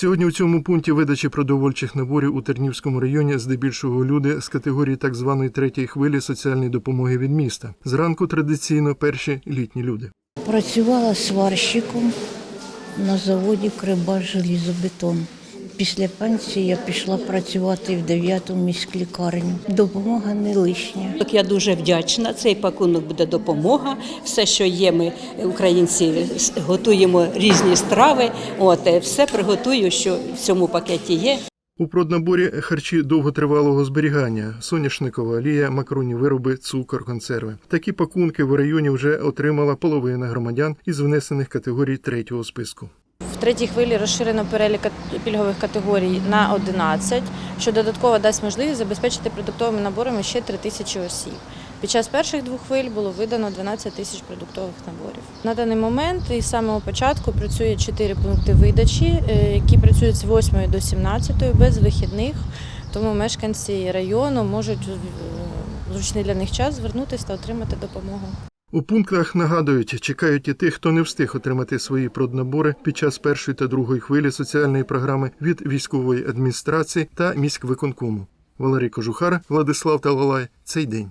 Сьогодні у цьому пункті видачі продовольчих наборів у Тернівському районі здебільшого люди з категорії так званої третьої хвилі соціальної допомоги від міста. Зранку традиційно перші літні люди. Працювала сварщиком на заводі «Криба желізобетон. Після пенсії я пішла працювати в 9 міськлікарню. Допомога не лишня. Так Я дуже вдячна. Цей пакунок буде допомога. Все, що є, ми українці готуємо різні страви. От е, все приготую, що в цьому пакеті є. У проднаборі харчі довготривалого зберігання, соняшникова олія, макаронні вироби, цукор, консерви. Такі пакунки в районі вже отримала половина громадян із внесених категорій третього списку. В третій хвилі розширено перелік пільгових категорій на 11, що додатково дасть можливість забезпечити продуктовими наборами ще 3 тисячі осіб. Під час перших двох хвиль було видано 12 тисяч продуктових наборів. На даний момент із самого початку працює 4 пункти видачі, е, які працюють з 8 до 17 без вихідних. Тому мешканці району можуть в зручний для них час звернутися та отримати допомогу. У пунктах нагадують, чекають і тих, хто не встиг отримати свої проднабори під час першої та другої хвилі соціальної програми від військової адміністрації та міськвиконкому. Валерій Кожухар, Владислав Талалай. Цей день.